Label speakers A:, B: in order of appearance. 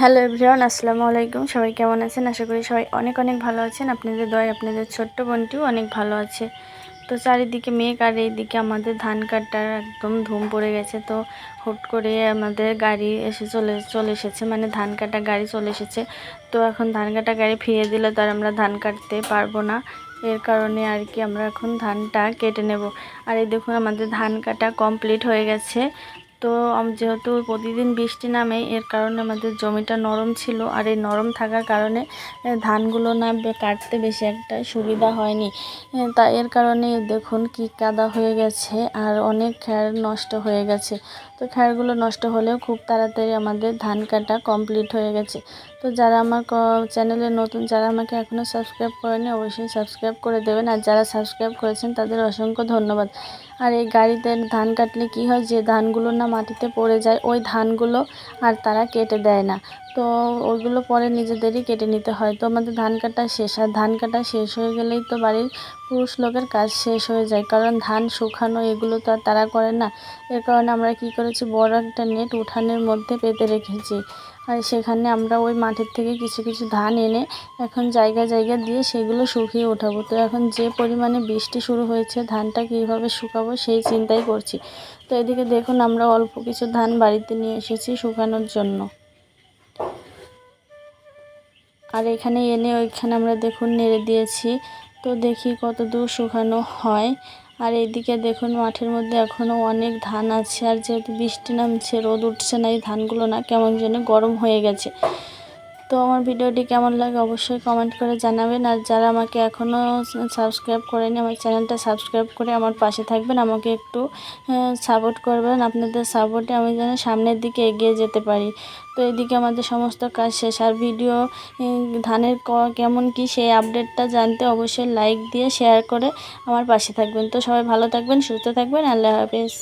A: Hello everyone আসসালামু আলাইকুম। সবাই কেমন আছেন? আশা করি সবাই অনেক অনেক ভালো আছেন। আপনাদের দয় আপনাদের ছোট্ট বোনটিও অনেক ভালো আছে। তো চারিদিকে মেঘ আর এইদিকে আমাদের ধান কাটার একদম ধুম পড়ে গেছে। তো হুট করে আমাদের গাড়ি এসে চলে চলে এসেছে। মানে ধান কাটা গাড়ি চলে এসেছে। তো এখন ধান কাটা গাড়ি ফিরিয়ে দিলে তো আর আমরা ধান কাটতে পারব না। এর কারণে আর কি আমরা এখন ধানটা কেটে নেব। আর এই দেখুন, আমাদের ধান কাটা কমপ্লিট হয়ে গেছে। তো যেহেতু প্রতিদিন বৃষ্টি নামে, এর কারণে আমাদের জমিটা নরম ছিল। আর এই নরম থাকার কারণে ধানগুলো না কাটতে বেশি একটা সুবিধা হয়নি। তা এর কারণে দেখুন কি কাদা হয়ে গেছে, আর অনেক খ্যার নষ্ট হয়ে গেছে। তো খ্যারগুলো নষ্ট হলেও খুব তাড়াতাড়ি আমাদের ধান কাটা কমপ্লিট হয়ে গেছে। তো যারা আমার চ্যানেলে নতুন, যারা আমাকে এখনও সাবস্ক্রাইব করেনি, অবশ্যই সাবস্ক্রাইব করে দেবেন। আর যারা সাবস্ক্রাইব করেছেন, তাদের অসংখ্য ধন্যবাদ। আর এই গাড়িতে ধান কাটলে কি হয়, যে ধানগুলো না মাটিতে পড়ে যায়, ওই ধানগুলো আর তারা কেটে দেয় না। তো ওইগুলো পরে নিজেদেরই কেটে নিতে হয়। তো আমাদের ধান কাটা শেষ, আর ধান কাটা শেষ হয়ে গেলেই তো বাড়ির পুরুষ লোকের কাজ শেষ হয়ে যায়। কারণ ধান শুকানো এগুলো তো আর তারা করে না। এর কারণে আমরা কি করেছি, বড় একটা নেট উঠানের মধ্যে পেতে রেখেছি। আর সেখানে আমরা ওই মাঠের থেকে কিছু কিছু ধান এনে এখন জায়গা জায়গা দিয়ে সেগুলো শুকিয়ে ওঠাবো। তো এখন যে পরিমাণে বৃষ্টি শুরু হয়েছে, ধানটা কীভাবে শুকাবো সেই চিন্তাই করছি। তো এদিকে দেখুন আমরা অল্প কিছু ধান বাড়িতে নিয়ে এসেছি শুকানোর জন্য। আর এখানে এনে ওইখানে আমরা দেখুন নেড়ে দিয়েছি। তো দেখি কত দূর শুকানো হয়। আর এইদিকে দেখুন, মাঠের মধ্যে এখনও অনেক ধান আছে। আর যেহেতু বৃষ্টি নামছে, রোদ উঠছে না, এই ধানগুলো না কেমন যেন গরম হয়ে গেছে। তো আমার ভিডিওটি কেমন লাগে অবশ্যই কমেন্ট করে জানাবেন। আর যারা আমাকে এখনও সাবস্ক্রাইব করেনি, আমার চ্যানেলটা সাবস্ক্রাইব করে আমার পাশে থাকবেন। আমাকে একটু সাপোর্ট করবেন। আপনাদের সাপোর্টে আমি যেন সামনের দিকে এগিয়ে যেতে পারি। তো এদিকে আমাদের সমস্ত কাজ শেষ। আর ভিডিও ধানের কেমন কি সেই আপডেটটা জানতে অবশ্যই লাইক দিয়ে শেয়ার করে আমার পাশে থাকবেন। তো সবাই ভালো থাকবেন, সুস্থ থাকবেন। আল্লাহ হাফেজ।